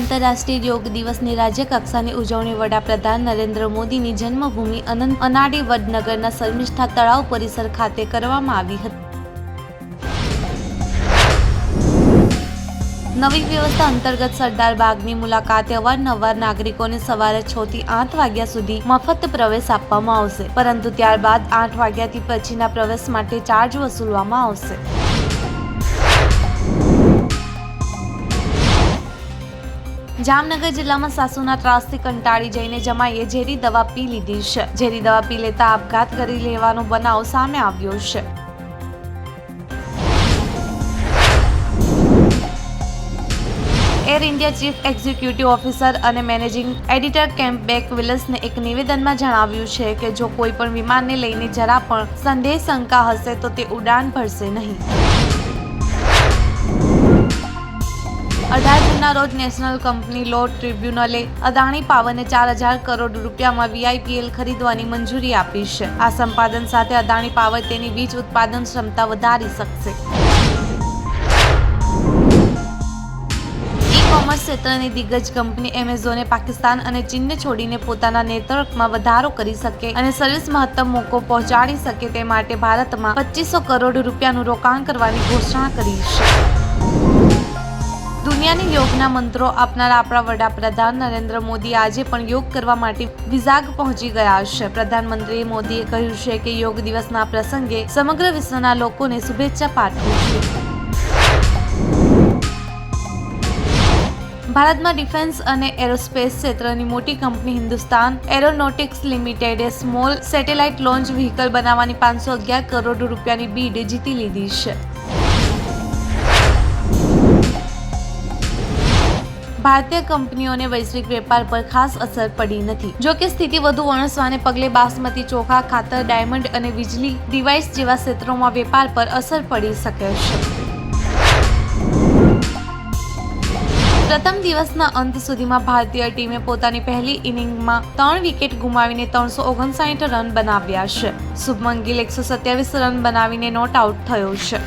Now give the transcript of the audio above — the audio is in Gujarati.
આંતરરાષ્ટ્રીય યોગ દિવસની રાજ્ય કક્ષાની ઉજવણી વડાપ્રધાન નરેન્દ્ર મોદીની જન્મભૂમિ અનંત અનાડી વડનગરના શર્મિષ્ઠા તળાવ પરિસર ખાતે કરવામાં આવી હતી. નવી વ્યવસ્થા અંતર્ગત સરદાર બાગની મુલાકાતે અવારનવાર નાગરિકોને સવારે છ થી આઠ વાગ્યા સુધી મફત પ્રવેશ આપવામાં આવશે, પરંતુ ત્યારબાદ આઠ વાગ્યાથી પછીના પ્રવેશ માટે ચાર્જ વસૂલવામાં આવશે. જામનગર જિલ્લામાં સાસુના ત્રાસથી કંટાળી જઈને જમાઈએ ઝેરી દવા પી લીધી છે. ઝેરી દવા પી લેતા આપઘાત કરી લેવાનો બનાવ સામે આવ્યો છે. Air India chief executive officer અને મેનેજિંગ એડિટર કેમ્પ બેક વિલસને એક નિવેદનમાં જણાવ્યું છે કે જો કોઈ પણ વિમાનને લઈને જરા પણ સંદેહ શંકા હશે તો તે ઉડાન ભરશે નહીં. અઢાર જૂનના રોજ નેશનલ કંપની લો ટ્રિબ્યુનલે અદાણી પાવરને ચાર હજાર કરોડ રૂપિયામાં વીઆઈપીએલ ખરીદવાની મંજૂરી આપી છે. આ સંપાદન સાથે અદાણી પાવર તેની વીજ ઉત્પાદન ક્ષમતા વધારી શકશે. કોમર્સ ક્ષેત્રની દિગ્ગજ કંપની એમેઝોને પાકિસ્તાન અને ચીનને છોડીને પોતાના નેટવર્કમાં વધારો કરી શકે અને સર્વિસ મહત્તમ મોકો પહોંચાડી શકે તે માટે ભારતમાં પચીસો કરોડ રૂપિયાનું રોકાણ કરવાની ઘોષણા કરી છે. દુનિયાની યોગના મંત્રો આપનારા આપણા વડાપ્રધાન નરેન્દ્ર મોદી આજે પણ યોગ કરવા માટે વિઝાગ પહોંચી ગયા છે. પ્રધાનમંત્રી મોદીએ કહ્યું છે કે યોગ દિવસના પ્રસંગે સમગ્ર વિશ્વના લોકોને શુભેચ્છા પાઠવું છું. ભારતમાં ડિફેન્સ અને એરોસ્પેસ ક્ષેત્રની મોટી કંપની હિન્દુસ્તાન એરોનોટિક્સ લિમિટેડે સ્મોલ સેટેલાઇટ લોન્ચ વ્હીકલ બનાવવાની પાંચસો અગિયાર કરોડ રૂપિયાની બીડ જીતી લીધી છે. ભારતીય કંપનીઓને વૈશ્વિક વેપાર પર ખાસ અસર પડી નથી. જો કે સ્થિતિ વધુ વણસવાને પગલે બાસમતી ચોખા, ખાતર, ડાયમંડ અને વીજળી ડિવાઇસ જેવા ક્ષેત્રોમાં વેપાર પર અસર પડી શકે છે. પ્રથમ દિવસના અંત સુધીમાં ભારતીય ટીમે પોતાની પહેલી ઇનિંગમાં ત્રણ વિકેટ ગુમાવીને ત્રણસો ઓગણસાઠ રન બનાવ્યા છે. શુભમન ગિલ એકસો સત્યાવીસ રન બનાવીને નોટ આઉટ થયો છે.